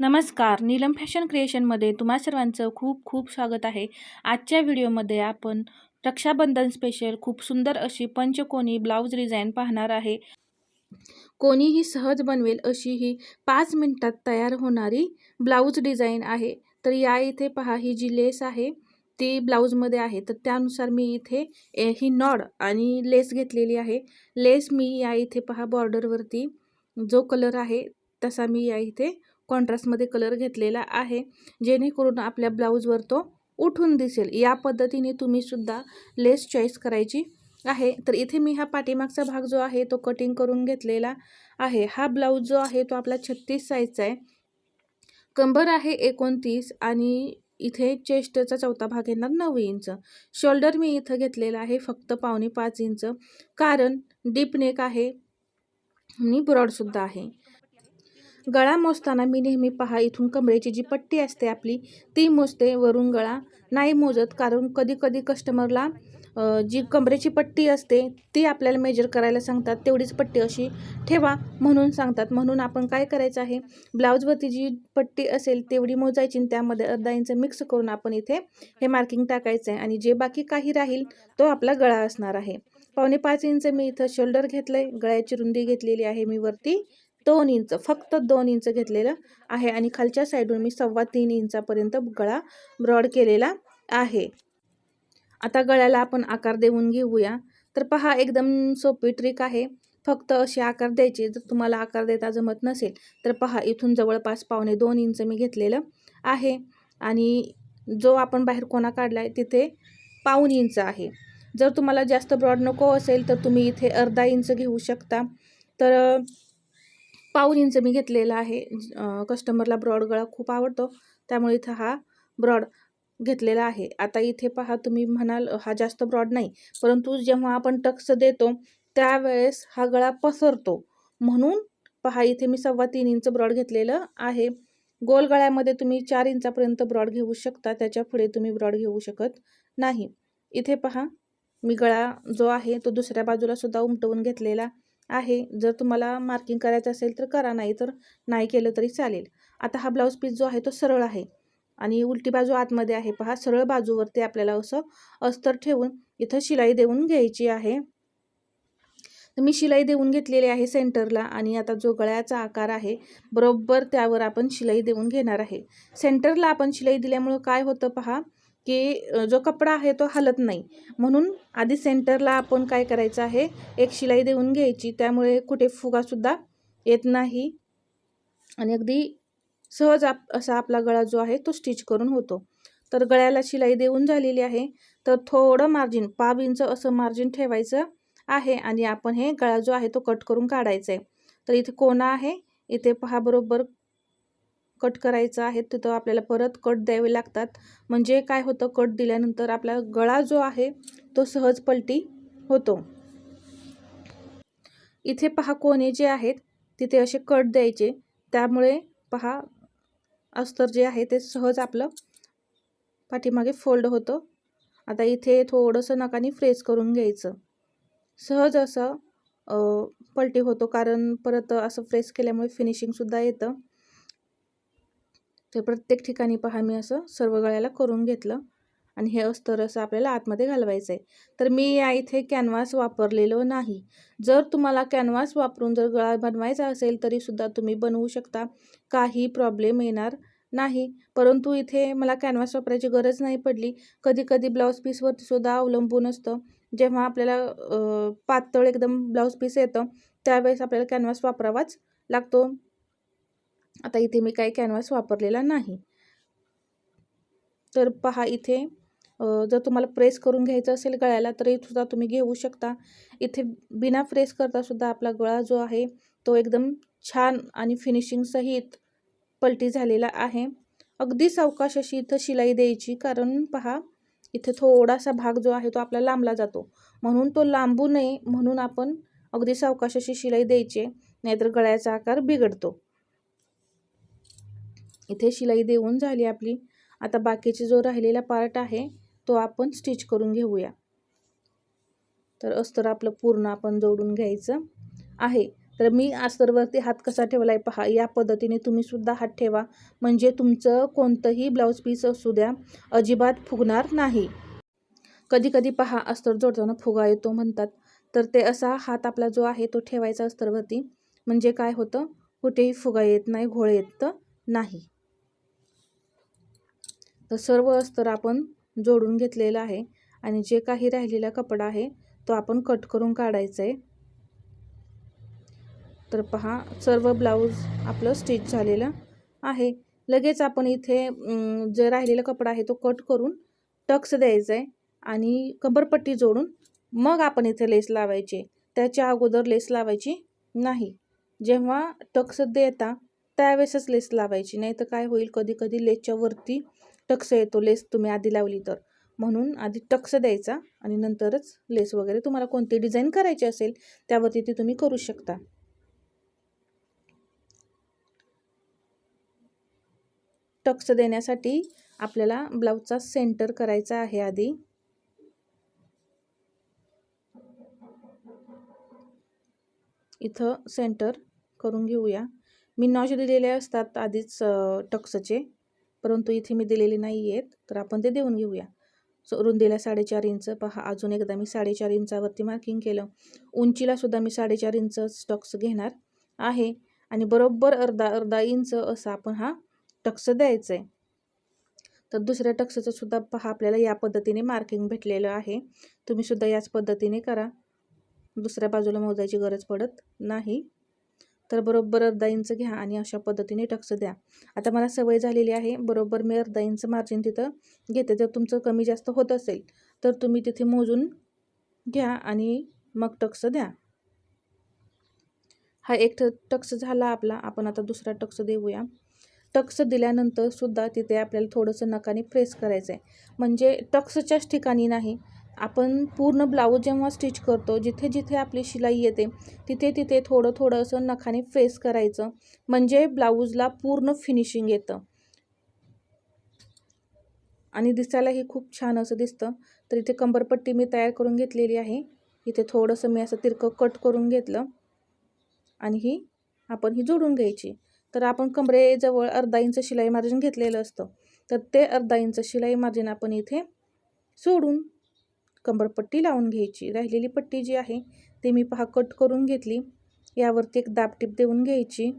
नमस्कार. नीलम फॅशन क्रिएशनमध्ये तुम्हा सर्वांचं खूप खूप स्वागत आहे. आजच्या व्हिडिओमध्ये आपण रक्षाबंधन स्पेशल खूप सुंदर अशी पंचकोनी ब्लाऊज डिझाईन पाहणार आहे. कोणीही सहज बनवेल अशी ही पाच मिनटात तयार होणारी ब्लाऊज डिझाईन आहे. तर या इथे पहा ही जी लेस आहे ती ब्लाऊजमध्ये आहे. तर त्यानुसार मी इथे ए, ही नॉड आणि लेस घेतलेली आहे. लेस मी या इथे पहा बॉर्डरवरती जो कलर आहे तसा मी या इथे कॉन्ट्रास्टमध्ये कलर घेतलेला आहे. जेणेकरून आपल्या ब्लाऊजवर तो उठून दिसेल. या पद्धतीने तुम्हीसुद्धा लेस चॉईस करायची आहे. तर इथे मी हा पाठीमागचा भाग जो आहे तो कटिंग करून घेतलेला आहे. हा ब्लाऊज जो आहे तो आपला छत्तीस साईजचा आहे. कंबर आहे एकोणतीस आणि इथे चेस्टचा चौथा भाग येणार नऊ इंच शोल्डर मी इथं घेतलेला आहे फक्त पावणे पाच इंच कारण डीप नेक आहे आणि ब्रॉडसुद्धा आहे. गळा मोजताना मी नेहमी पहा इथून कमरेची जी पट्टी असते आपली ती मोजते वरून गळा नाही मोजत. कारण कधी कधी कस्टमरला जी कमरेची पट्टी असते ती आपल्याला मेजर करायला सांगतात. तेवढीच पट्टी अशी ठेवा म्हणून सांगतात. म्हणून आपण काय करायचं आहे? ब्लाऊजवरती जी पट्टी असेल तेवढी मोजायची त्यामध्ये अर्धा इंच मिक्स करून आपण इथे हे मार्किंग टाकायचं आहे. आणि जे बाकी काही राहील तो आपला गळा असणार आहे. पावणे पाच इंच मी इथं शोल्डर घेतलं आहे गळ्याची रुंदी घेतलेली आहे मी वरती. दोन इंच फक्त दोन इंच घेतलेलं आहे. आणि खालच्या साईडून मी सव्वा तीन इंचापर्यंत गळा ब्रॉड केलेला आहे. आता गळ्याला आपण आकार देऊन घेऊया. तर पहा एकदम सोपी ट्रिक आहे. फक्त असे आकार द्यायचे. जर तुम्हाला आकार देता जमत नसेल तर पहा इथून जवळपास पावणे दोन इंच मी घेतलेलं आहे. आणि जो आपण बाहेर कोणा काढला आहे तिथे पाऊन इंच आहे. जर तुम्हाला जास्त ब्रॉड नको असेल तर तुम्ही इथे अर्धा इंच घेऊ शकता. तर पाऊन इंच मी घेतलेला आहे. कस्टमरला ब्रॉड गळा खूप आवडतो. त्यामुळे इथं हा ब्रॉड घेतलेला आहे. आता इथे पहा तुम्ही म्हणाल हा जास्त ब्रॉड नाही. परंतु जेव्हा आपण टक्स देतो त्यावेळेस हा गळा पसरतो. म्हणून पहा इथे मी सव्वा तीन इंच ब्रॉड घेतलेलं आहे. गोल गळ्यामध्ये तुम्ही चार इंचापर्यंत ब्रॉड घेऊ शकता. त्याच्या पुढे तुम्ही ब्रॉड घेऊ शकत नाही. इथे पहा मी गळा जो आहे तो दुसऱ्या बाजूला सुद्धा उमटवून घेतलेला आहे. जर तुम्हाला मार्किंग करायचं असेल तर करा नाही तर नाही केलं तरी चालेल. आता हा ब्लाऊज पीस जो आहे तो सरळ आहे. आणि उलटी बाजू आतमध्ये आहे. पहा सरळ बाजूवरती आपल्याला असं अस्तर ठेवून इथं शिलाई देऊन घ्यायची आहे. तर मी शिलाई देऊन घेतलेली आहे सेंटरला आणि आता जो गळ्याचा आकार आहे बरोबर त्यावर आपण शिलाई देऊन घेणार आहे. सेंटरला आपण शिलाई दिल्यामुळं काय होतं पहा की जो कपडा आहे तो हलत नाही. म्हणून आधी सेंटरला आपण काय करायचं आहे एक शिलाई देऊन घ्यायची. त्यामुळे कुठे फुगासुद्धा येत नाही. आणि अगदी सहज आप असा आपला गळा जो आहे तो स्टिच करून होतो. तर गळ्याला शिलाई देऊन झालेली आहे. तर थोडं मार्जिन पाव इंच असं मार्जिन ठेवायचं आहे. आणि आपण हे गळा जो आहे तो कट करून काढायचा आहे. तर इथे कोणा आहे इथे पहा बरोबर कट करायचं आहे तिथं आपल्याला परत कट द्यावे लागतात. म्हणजे काय होतं कट दिल्यानंतर आपला गळा जो आहे तो सहज पलटी होतो. इथे पहा कोणे जे आहेत तिथे असे कट द्यायचे. त्यामुळे पहा अस्तर जे आहे ते सहज आपलं पाठीमागे फोल्ड होतं. आता इथे थोडंसं नकाने फ्रेस करून घ्यायचं. सहज असं पलटी होतो कारण परत असं फ्रेस केल्यामुळे फिनिशिंगसुद्धा येतं. तर प्रत्येक ठिकाणी पहा मी असं सर्व गळ्याला करून घेतलं आणि हे अस्तर असं आपल्याला आतमध्ये घालवायचं आहे तर मी या इथे कॅनव्हास वापरलेलो नाही. जर तुम्हाला कॅनव्हास वापरून जर गळा बनवायचा असेल तरीसुद्धा तुम्ही बनवू शकता. काही प्रॉब्लेम येणार नाही. परंतु इथे मला कॅनव्हास वापरायची गरज नाही पडली. कधी कधी ब्लाऊज पीसवरती सुद्धा अवलंबून असतं. जेव्हा आपल्याला पातळ एकदम ब्लाऊज पीस येतं त्यावेळेस आपल्याला कॅनव्हास वापरावाच लागतो. आता इथे मी काही कॅनव्हास वापरलेला नाही. तर पहा इथे जर तुम्हाला प्रेस करून घ्यायचं असेल गळ्याला तर सुद्धा तुम्ही घेऊ शकता. इथे बिना प्रेस करता सुद्धा आपला गळा जो आहे तो एकदम छान आणि फिनिशिंगसहित पलटी झालेला आहे. अगदी सावकाश अशी इथं शिलाई द्यायची कारण पहा इथे थोडासा भाग जो आहे तो आपला लांबला जातो. म्हणून तो लांबू नये म्हणून आपण अगदी सावकाश अशी शिलाई द्यायची नाहीतर गळ्याचा आकार बिघडतो. इथे शिलाई देऊन झाली आपली. आता बाकीचे जो राहिलेला पार्ट आहे तो आपण स्टिच करून घेऊया. तर अस्तर आपलं पूर्ण आपण जोडून घ्यायचं आहे. तर मी अस्तरवरती हात कसा ठेवला आहे पहा. या पद्धतीने तुम्हीसुद्धा हात ठेवा. म्हणजे तुमचं कोणतंही ब्लाऊज पीस असू द्या अजिबात फुगणार नाही. कधी कधी पहा अस्तर जोडताना फुगा येतो म्हणतात. तर ते असा हात आपला जो आहे तो ठेवायचा अस्तरवरती म्हणजे काय होतं? कुठेही फुगा येत नाही घोळ येत नाही. तर सर्व अस्तर आपण जोडून घेतलेलं आहे आणि जे काही राहिलेला कपडा आहे तो आपण कट करून काढायचा आहे. तर पहा सर्व ब्लाऊज आपलं स्टिच झालेलं आहे. लगेच आपण इथे जे राहिलेला कपडा आहे तो कट करून टक्स द्यायचा आहे आणि कंबरपट्टी जोडून मग आपण इथे लेस लावायची. त्याच्या अगोदर लेस लावायची नाही. जेव्हा टक्स देता त्यावेळेसच लेस लावायची. नाही तर काय होईल? कधी कधी लेसच्या वरती टक्स येतो लेस तुम्ही आधी लावली तर. म्हणून आधी टक्स द्यायचा आणि नंतरच लेस वगैरे तुम्हाला कोणती डिझाईन करायची असेल त्यावरती ती तुम्ही करू शकता. टक्स देण्यासाठी आपल्याला ब्लाऊजचा सेंटर करायचा आहे आधी. इथं सेंटर करून घेऊया. मी नॉच दिलेले असतात आधीच टक्सचे. परंतु इथे मी दिलेले नाही आहेत तर आपण ते देऊन घेऊया. सो रुंदीला साडेचार इंच पहा अजून एकदा मी साडेचार इंचावरती मार्किंग केलं. उंचीला सुद्धा मी साडेचार इंच स्टॉक्स घेणार आहे आणि बरोबर अर्धा अर्धा इंच असा आपण हा टक्स द्यायचा आहे तर दुसऱ्या टक्सचं सुद्धा पहा आपल्याला या पद्धतीने मार्किंग भेटलेलं आहे. तुम्ही सुद्धा याच पद्धतीने करा. दुसऱ्या बाजूला मोजायची गरज पडत नाही. तर बरोबर अर्धा इंच घ्या आणि अशा पद्धतीने टक्स द्या. आता मला सवय झालेली आहे बरोबर मी अर्धा इंच मार्जिन तिथं घेते. जर तुमचं कमी जास्त होत असेल तर तुम्ही तिथे मोजून घ्या आणि मग टक्स द्या. हा एक टक्स झाला आपला. आपण आता दुसरा टक्स देऊया. टक्स दिल्यानंतर सुद्धा तिथे आपल्याला थोडंसं नकाने प्रेस करायचं आहे म्हणजे टक्सच्याच ठिकाणी नाही आपण पूर्ण ब्लाऊज जेव्हा स्टिच करतो जिथे जिथे आपली शिलाई येते तिथे तिथे थोडं थोडं असं नखाने प्रेस करायचं. म्हणजे ब्लाऊजला पूर्ण फिनिशिंग येतं. आणि दिसायलाही खूप छान असं दिसतं. तर इथे कंबरपट्टी मी तयार करून घेतलेली आहे. इथे थोडंसं मी असं तिरकं कट करून घेतलं. आणि ही आपण ही जोडून घ्यायची. तर आपण कमरेजवळ अर्धा इंच शिलाई मार्जिन घेतलेलं असतं. तर ते अर्धा इंच शिलाई मार्जिन आपण इथे सोडून कंबरपट्टी लावून घ्यायची. राहिलेली पट्टी जी आहे ते मी पहा कट करून घेतली. यावरती एक दाबटीप देऊन घ्यायची.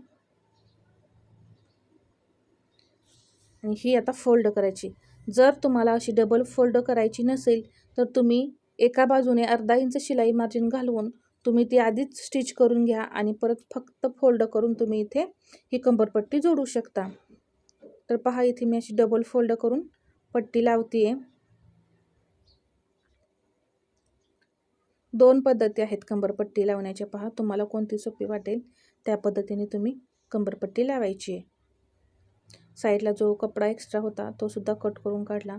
आणि ही आता फोल्ड करायची. जर तुम्हाला अशी डबल फोल्ड करायची नसेल तर तुम्ही एका बाजूने अर्धा इंच शिलाई मार्जिन घालवून तुम्ही ती आधीच स्टिच करून घ्या आणि परत फक्त फोल्ड करून तुम्ही इथे ही कंबरपट्टी जोडू शकता. तर पहा इथे मी अशी डबल फोल्ड करून पट्टी लावते आहे दोन पद्धती आहेत कंबरपट्टी लावण्याच्या. पहा तुम्हाला कोणती सोपी वाटेल? त्या पद्धतीने तुम्ही कंबरपट्टी लावायची आहे. साईडला जो कपडा एक्स्ट्रा होता तो सुद्धा कट करून काढला.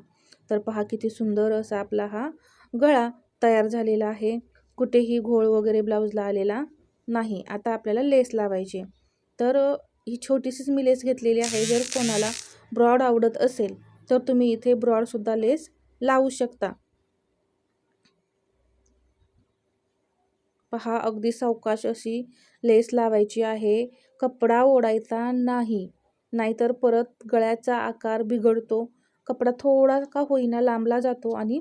तर पहा किती सुंदर असा आपला हा गळा तयार झालेला आहे. कुठेही घोळ वगैरे ब्लाऊजला आलेला नाही. आता आपल्याला लेस लावायची तर ही छोटीशीच मी लेस घेतलेली आहे. जर कोणाला ब्रॉड आवडत असेल तर तुम्ही इथे ब्रॉडसुद्धा लेस लावू शकता. पहा अगदी सावकाश अशी लेस लावायची आहे. कपडा ओढायचा नाही नाहीतर परत गळ्याचा आकार बिघडतो. कपडा थोडा का होईना लांबला जातो आणि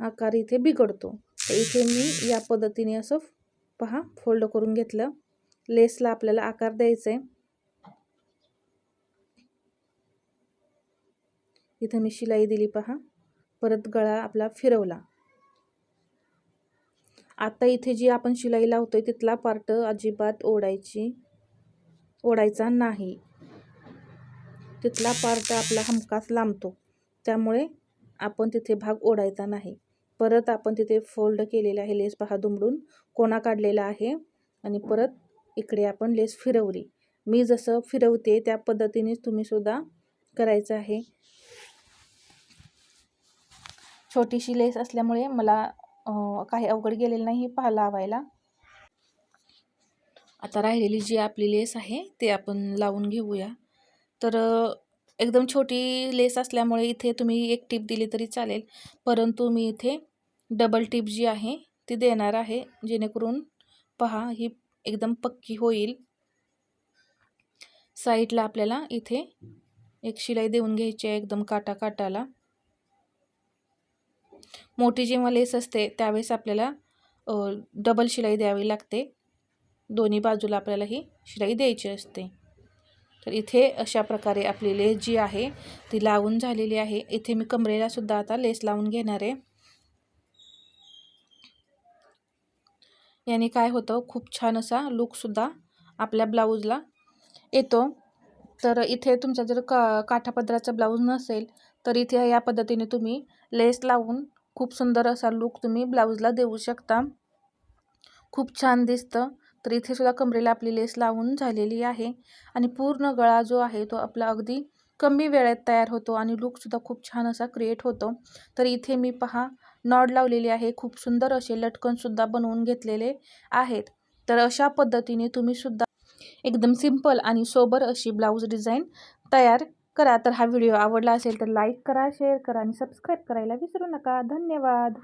आकार इथे बिघडतो. तर इथे मी या पद्धतीने असं पहा फोल्ड करून घेतलं. लेसला आपल्याला आकार द्यायचा आहे. इथं मी शिलाई दिली पहा. परत गळा आपला फिरवला. आता इथे जी आपण शिलाई लावतो आहे तिथला पार्ट अजिबात ओढायची ओढायचा नाही. तिथला पार्ट आपला हमखास लांबतो. त्यामुळे आपण तिथे भाग ओढायचा नाही. परत आपण तिथे फोल्ड केलेला आहे लेस पहा दुमडून. कोणा काढलेला आहे? आणि परत इकडे आपण लेस फिरवली. मी जसं फिरवते त्या पद्धतीनेच तुम्हीसुद्धा करायचं आहे. छोटीशी लेस असल्यामुळे मला काही अवघड गेलेलं नाही पहा लावायला. आता राहिलेली जी आपली लेस आहे ते आपण लावून घेऊया. तर एकदम छोटी लेस असल्यामुळे इथे तुम्ही एक टीप दिली तरी चालेल. परंतु मी इथे डबल टीप जी आहे ती देणार आहे. जेणेकरून पहा ही एकदम पक्की होईल. साईडला आपल्याला इथे एक शिलाई देऊन घ्यायची आहे एकदम काटा काटाला मोठी जेव्हा लेस असते त्यावेळेस आपल्याला डबल शिलाई द्यावी लागते. दोन्ही बाजूला आपल्याला ही शिलाई द्यायची असते. तर इथे अशा प्रकारे आपली लेस जी आहे ती लावून झालेली आहे. इथे मी कमरेला सुद्धा आता लेस लावून घेणार आहे. याने काय होतं खूप छान असा लुकसुद्धा आपल्या ब्लाऊजला येतो. तर इथे तुमचा जर का काठापदराचा ब्लाऊज नसेल तर इथे या पद्धतीने तुम्ही लेस लावून खूप सुंदर असा लुक तुम्ही ब्लाऊजला देऊ शकता. खूप छान दिसतं. तर इथे सुद्धा कमरेला आपली लेस लावून झालेली आहे. आणि पूर्ण गळा जो आहे तो आपला अगदी कमी वेळेत तयार होतो आणि लुकसुद्धा खूप छान असा क्रिएट होतो. तर इथे मी पहा नॉड लावलेली आहे. खूप सुंदर असे लटकनसुद्धा बनवून घेतलेले आहेत. तर अशा पद्धतीने तुम्ही सुद्धा एकदम सिंपल आणि सोबर अशी ब्लाऊज डिझाईन तयार करा. तर हा व्हिडिओ आवडला असेल तर लाईक करा शेअर करा आणि सबस्क्राईब करायला विसरू नका. धन्यवाद.